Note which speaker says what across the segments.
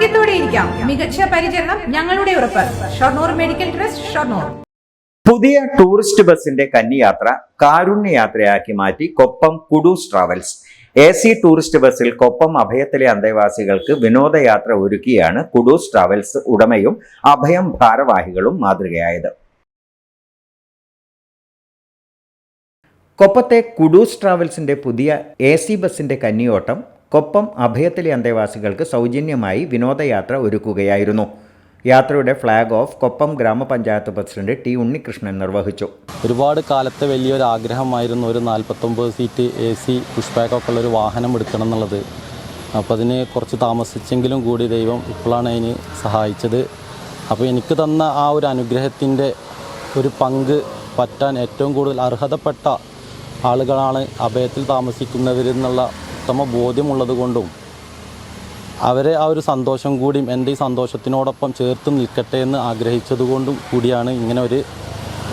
Speaker 1: ആരോഗ്യത്തോടെ ഇരിക്കാം. മികച്ച പരിചരണം ഞങ്ങളുടെ ഉറപ്പ്. Shoranur medical trust Shoranur.
Speaker 2: പുതിയ ടൂറിസ്റ്റ് ബസിന്റെ കന്നിയാത്ര കാരുണ്യ യാത്രയാക്കി മാറ്റി Koppam Kudoos travels. A C tourist ബസ്സിൽ കൊപ്പം അഭയത്തിലെ അന്തേവാസികൾക്ക് വിനോദയാത്ര ഒരുക്കിയാണ് കുഡൂസ് ട്രാവൽസ് ഉടമയും അഭയം ഭാരവാഹികളും മാതൃകയായത്. കൊപ്പത്തെ കുഡൂസ് ട്രാവൽസിന്റെ പുതിയ എ സി ബസിന്റെ കന്നിയോട്ടം കൊപ്പം അഭയത്തിലെ അന്തേവാസികൾക്ക് സൗജന്യമായി വിനോദയാത്ര ഒരുക്കുകയായിരുന്നു. യാത്രയുടെ ഫ്ലാഗ് ഓഫ് കൊപ്പം ഗ്രാമപഞ്ചായത്ത് പ്രസിഡന്റ് ടി ഉണ്ണികൃഷ്ണൻ നിർവഹിച്ചു.
Speaker 3: ഒരുപാട് കാലത്തെ വലിയൊരു ആഗ്രഹമായിരുന്നു ഒരു നാൽപ്പത്തൊമ്പത് സീറ്റ് എ സി പുഷ് ഉള്ള ഉള്ളൊരു വാഹനം എടുക്കണം എന്നുള്ളത്. അപ്പോൾ അതിന് കുറച്ച് താമസിച്ചെങ്കിലും കൂടി ദൈവം ഇപ്പോഴാണ് അതിന് സഹായിച്ചത്. അപ്പോൾ എനിക്ക് തന്ന ആ ഒരു അനുഗ്രഹത്തിന്റെ ഒരു പങ്ക് പറ്റാൻ ഏറ്റവും കൂടുതൽ അർഹതപ്പെട്ട ആളുകളാണ് അഭയത്തിൽ താമസിക്കുന്നവരെന്നുള്ള ഉത്തമ ബോധ്യമുള്ളത് കൊണ്ടും അവരെ ആ ഒരു സന്തോഷം കൂടിയും എന്റെ ഈ സന്തോഷത്തിനോടൊപ്പം ചേർത്ത് നിൽക്കട്ടെ എന്ന് ആഗ്രഹിച്ചതുകൊണ്ടും കൂടിയാണ് ഇങ്ങനെ ഒരു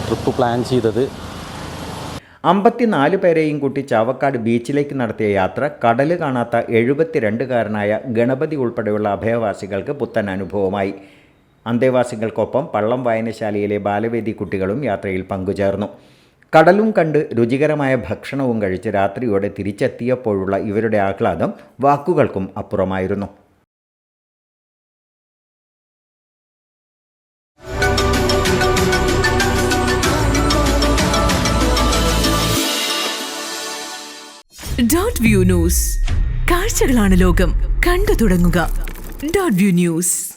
Speaker 3: ട്രിപ്പ് പ്ലാൻ ചെയ്തത്.
Speaker 2: അമ്പത്തിനാല് പേരെയും കൂട്ടി ചാവക്കാട് ബീച്ചിലേക്ക് നടത്തിയ യാത്ര കടൽ കാണാത്ത എഴുപത്തിരണ്ടുകാരനായ ഗണപതി ഉൾപ്പെടെയുള്ള അഭയവാസികൾക്ക് പുത്തൻ അനുഭവമായി. അന്തേവാസികൾക്കൊപ്പം പള്ളം വായനശാലയിലെ ബാലവേദി കുട്ടികളും യാത്രയിൽ പങ്കുചേർന്നു. കടലും കണ്ട് രുചികരമായ ഭക്ഷണവും കഴിച്ച് രാത്രിയോടെ തിരിച്ചെത്തിയപ്പോഴുള്ള ഇവരുടെ ആഹ്ലാദം വാക്കുകൾക്കും അപ്പുറമായിരുന്നു.
Speaker 4: ന്യൂസ് കാഴ്ചകളാണ് ലോകം. കണ്ടു തുടങ്ങുക. Dot view news